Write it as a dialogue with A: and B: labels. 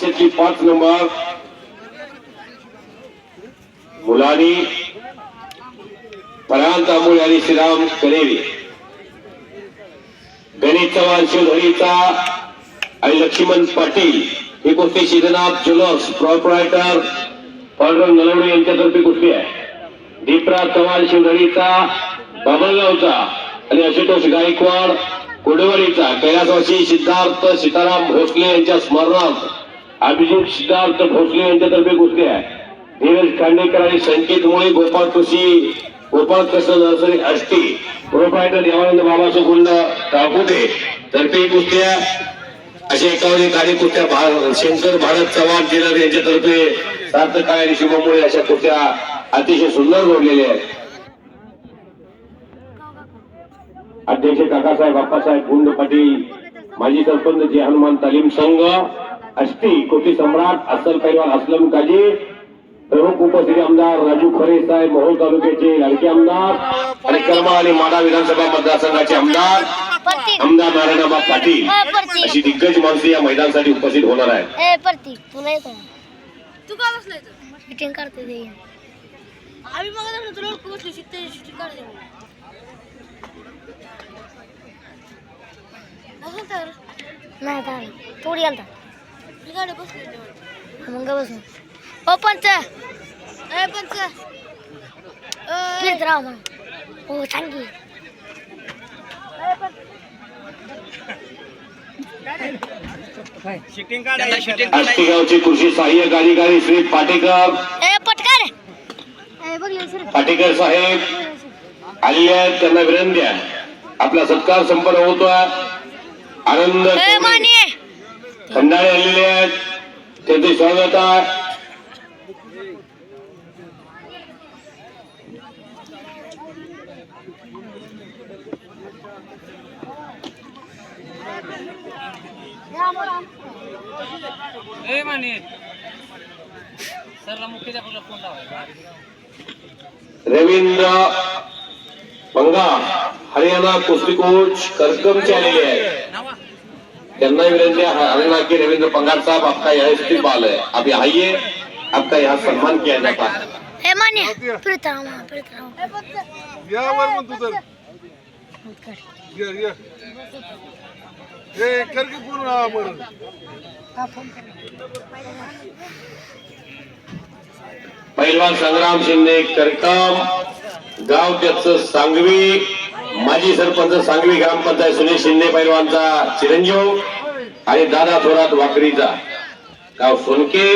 A: त्यातली पाच नंबर. मुलानी परांत तांबोळे आणि श्रीराम कनेरी. गणेश चव्हाण शिवधरीचा आणि लक्ष्मण पाटील. ही कुस्ती सिद्धनाथ ज्वेलर्स प्रॉपरायटर पांडुरंग नलवडे यांच्यातर्फे कुस्ती आहे. दीपराज चव्हाण शिवधरीचा बाबळगावचा आणि आशुतोष गायकवाड कोडेवाडीचा कैलासवासी सिद्धार्थ सीताराम भोसले यांच्या स्मरणार्थ अभिजित सिद्धार्थ भोसले यांच्यातर्फे गोष्टी आहे धीरज खांडेकर आणि संकेत मुळे गोपाळ कृषी गोपाळ कृष्ण नर्सरी अष्टी प्रोप्रायटर देवानंद बाबा सुकुंड टाकुटे तर्फे कुस्त्या अशा एकावन्न काही कुस्त्या शंकर भारत चव्हाण टेलर यांच्यातर्फे सार्थक काळे आणि शुभमुळे अशा कुस्त्या अतिशय सुंदर जोडलेल्या आहेत. अध्यक्ष काकासाहेब बाप्पासाहेब गुंड पाटील माजी सरपंच जे हनुमान तालीम संघ अष्टी कोटी सम्राट अस्सल पैलवान असलम काजी प्रमुख उपस्थिती आमदार राजू खरे साहेब मोहोळ तालुक्याचे लाडके आमदार आणि कर्मा आणि माडा विधानसभा मतदारसंघाचे आमदार आमदार नारायणबा पाटील अशी दिग्गज माणसं या मैदानासाठी उपस्थित होणार आहेत.
B: नाही थोडी आलता
C: मी गाडी बसली
B: मग बसून. ओ पंच.
C: ए पंच.
B: फिरत राहा मग. हो सांगी
A: आष्टीगावचे कृषी सहाय्यक अधिकारी श्री पाटेकर.
B: ए पटकार ए बघले सर
A: पाटेकर साहेब आलेले आहेत त्यांना विनंती आहे. आपला सत्कार संपन्न होतोय. आनंद
B: ए माने
A: खंडाळे आलेले आहेत त्यांचे स्वागत आहे. रवींद्र पंगा हरियाणा कुस्ती कोच करकमचे आलेले आहेत. त्यांना विनंती है हरियाणा के रविंद्र पंगार साहब आपका यह इस्तेमाल है. आप यहाँ आइए आपका यहाँ सम्मान किया जाता है.
D: या ये ये.
A: पैलवान संग्राम शिंदे करकम गाव त्याचं सांगवी. माजी सरपंच सांगवी ग्रामपंचायत सुनील शिंदे पैलवानचा चिरंजीव आणि दादा थोरात वाकरीचा. गाव सोनके